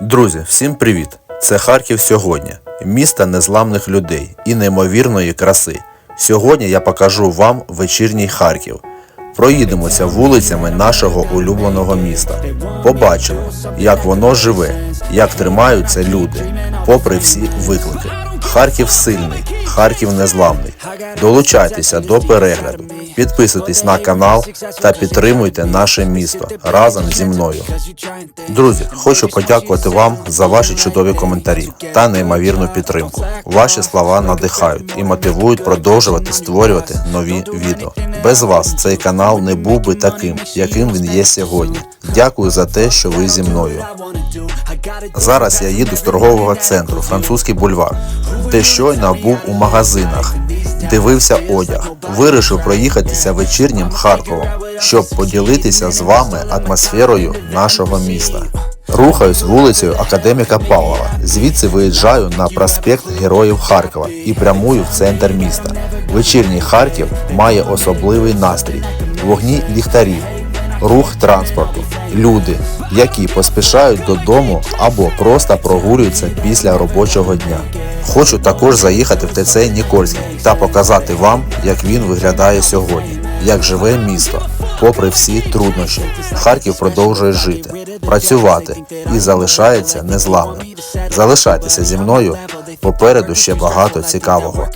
Друзі, всім привіт! Це Харків сьогодні, місто незламних людей і неймовірної краси. Сьогодні я покажу вам вечірній Харків. Проїдемося вулицями нашого улюбленого міста. Побачимо, як воно живе, як тримаються люди, попри всі виклики. Харків сильний, Харків незламний. Долучайтеся до перегляду, підписуйтесь на канал та підтримуйте наше місто разом зі мною. Друзі, хочу подякувати вам за ваші чудові коментарі та неймовірну підтримку. Ваші слова надихають і мотивують продовжувати створювати нові відео. Без вас цей канал не був би таким, яким він є сьогодні. Дякую за те, що ви зі мною. Зараз я їду з торгового центру Французький бульвар, де щойно був у магазинах. Дивився одяг, вирішив проїхатися вечірнім Харковом, щоб поділитися з вами атмосферою нашого міста. Рухаюсь вулицею Академіка Павлова. Звідси виїжджаю на проспект Героїв Харкова і прямую в центр міста. Вечірній Харків має особливий настрій, вогні ліхтарів, рух транспорту, люди, які поспішають додому або просто прогулюються після робочого дня. Хочу також заїхати в ТЦ Нікольський та показати вам, як він виглядає сьогодні, як живе місто, попри всі труднощі. Харків продовжує жити, працювати і залишається незламним. Залишайтеся зі мною. Попереду ще багато цікавого.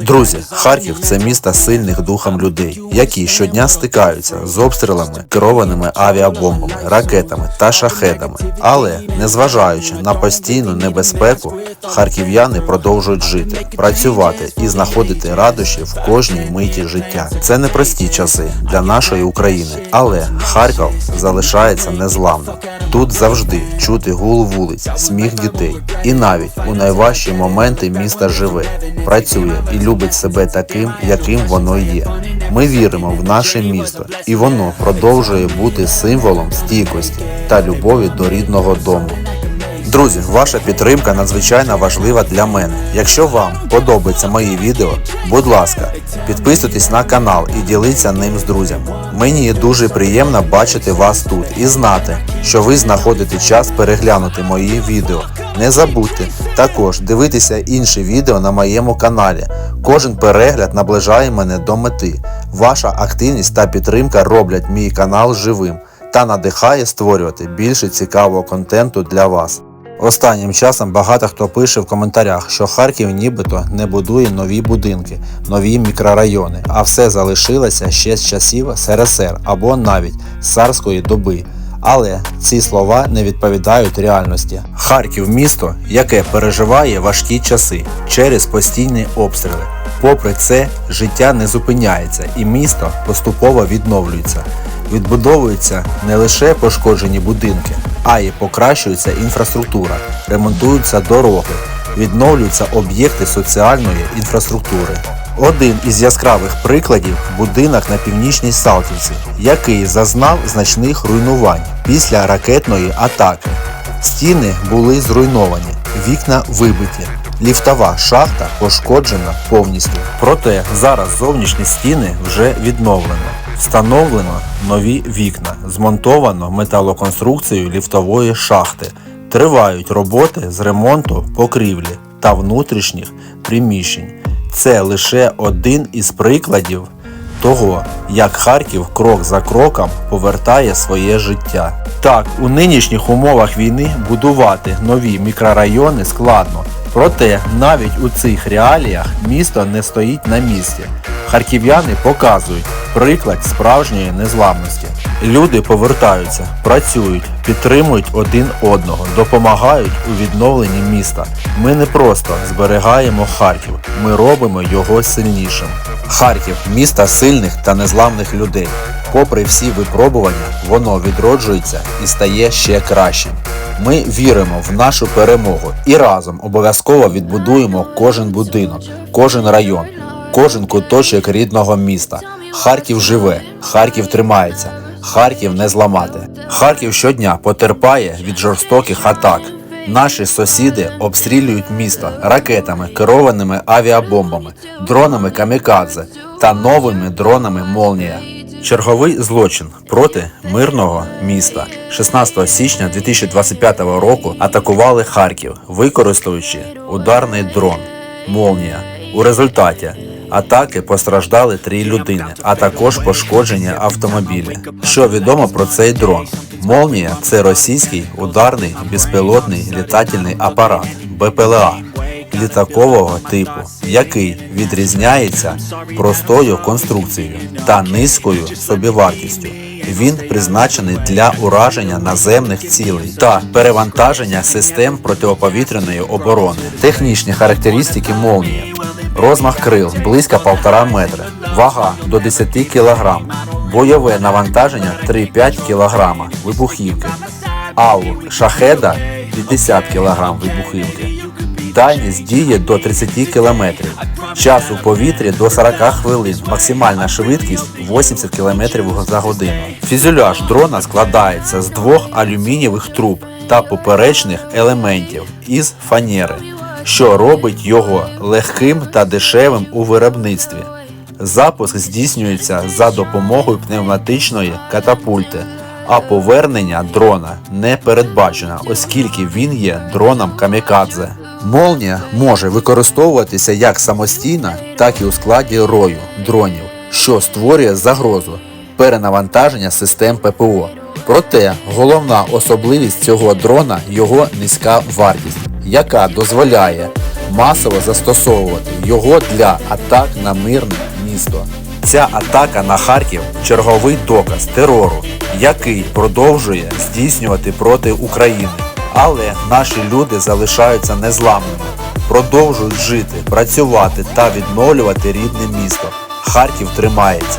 Друзі, Харків це місто сильних духом людей, які щодня стикаються з обстрілами, керованими авіабомбами, ракетами та шахедами. Але незважаючи на постійну небезпеку, харків'яни продовжують жити, працювати і знаходити радощі в кожній миті життя. Це непрості часи для нашої України, але Харків залишається незламним. Тут завжди чути гул вулиць, сміх дітей, і навіть у найважчі моменти міста живе, працює і любить себе таким, яким воно є. Ми віримо в наше місто, і воно продовжує бути символом стійкості та любові до рідного дому. Друзі, ваша підтримка надзвичайно важлива для мене. Якщо вам подобаються мої відео, будь ласка, підписуйтесь на канал і діліться ним з друзями. Мені дуже приємно бачити вас тут і знати, що ви знаходите час переглянути мої відео. Не забудьте також дивитися інші відео на моєму каналі. Кожен перегляд наближає мене до мети. Ваша активність та підтримка роблять мій канал живим та надихає створювати більше цікавого контенту для вас. Останнім часом багато хто пише в коментарях, що Харків нібито не будує нові будинки, нові мікрорайони, а все залишилося ще з часів СРСР або навіть з царської доби. Але ці слова не відповідають реальності. Харків місто, яке переживає важкі часи через постійні обстріли. Попри це, життя не зупиняється і місто поступово відновлюється. Відбудовуються не лише пошкоджені будинки, а й покращується інфраструктура, ремонтуються дороги, відновлюються об'єкти соціальної інфраструктури. Один із яскравих прикладів будинок на північній Салтівці, який зазнав значних руйнувань після ракетної атаки. Стіни були зруйновані, вікна вибиті, ліфтова шахта пошкоджена повністю. Проте зараз зовнішні стіни вже відновлено. Встановлено нові вікна, змонтовано металоконструкцію ліфтової шахти. Тривають роботи з ремонту покрівлі та внутрішніх приміщень. Це лише один із прикладів того, як Харків крок за кроком повертає своє життя. Так, у нинішніх умовах війни будувати нові мікрорайони складно. Проте навіть у цих реаліях місто не стоїть на місці. Харків'яни показують приклад справжньої незламності. Люди повертаються, працюють, підтримують один одного, допомагають у відновленні міста. Ми не просто зберігаємо Харків, ми робимо його сильнішим. Харків місто сильних та незламних людей. Попри всі випробування, воно відроджується і стає ще кращим. Ми віримо в нашу перемогу і разом обов'язково відбудуємо кожен будинок, кожен район, кожен куточок рідного міста. Харків живе, Харків тримається, Харків не зламати. Харків щодня потерпає від жорстоких атак. Наші сусіди обстрілюють місто ракетами, керованими авіабомбами, дронами камікадзе та новими дронами Молнія. Черговий злочин проти мирного міста 16 січня 2025 року атакували Харків, використовуючи ударний дрон Молнія. У результаті атаки постраждали три людини, а також пошкоджені автомобілі. Що відомо про цей дрон? Молнія це російський ударний безпілотний літательний апарат БПЛА літакового типу, який відрізняється простою конструкцією та низькою собівартістю. Він призначений для ураження наземних цілей та перевантаження систем протиповітряної оборони. Технічні характеристики молнії. Розмах крил близько 1,5 метра, вага до 10 кг, бойове навантаження 3-5 кг вибухівки, АУ шахеда 50 кг вибухівки. Дальність діє до 30 км. Час у повітрі до 40 хвилин. Максимальна швидкість 80 км за годину. Фюзеляж дрона складається з двох алюмінієвих труб та поперечних елементів із фанери, що робить його легким та дешевим у виробництві. Запуск здійснюється за допомогою пневматичної катапульти, а повернення дрона не передбачено, оскільки він є дроном камікадзе. Молнія може використовуватися як самостійно, так і у складі рою дронів, що створює загрозу перенавантаження систем ППО. Проте головна особливість цього дрона його низька вартість, яка дозволяє масово застосовувати його для атак на мирне місто. Ця атака на Харків черговий доказ терору, який продовжує здійснювати проти України. Але наші люди залишаються незламними, продовжують жити, працювати та відновлювати рідне місто. Харків тримається.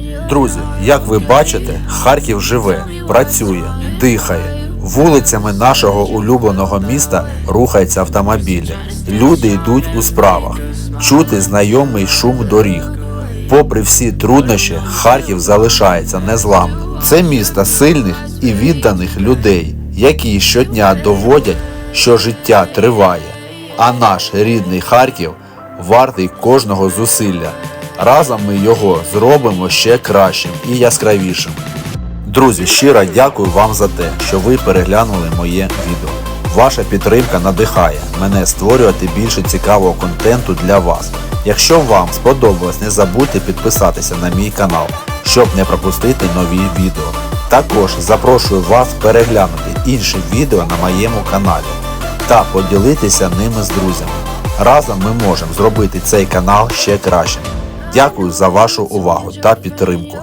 Друзі, як ви бачите, Харків живе, працює, дихає. Вулицями нашого улюбленого міста рухаються автомобілі. Люди йдуть у справах. Чути знайомий шум доріг. Попри всі труднощі, Харків залишається незламним. Це місто сильних і відданих людей, які щодня доводять, що життя триває. А наш рідний Харків вартий кожного зусилля. Разом ми його зробимо ще кращим і яскравішим. Друзі, щиро дякую вам за те, що ви переглянули моє відео. Ваша підтримка надихає мене створювати більше цікавого контенту для вас. Якщо вам сподобалось, не забудьте підписатися на мій канал, щоб не пропустити нові відео. Також запрошую вас переглянути інші відео на моєму каналі та поділитися ними з друзями. Разом ми можемо зробити цей канал ще кращим. Дякую за вашу увагу та підтримку.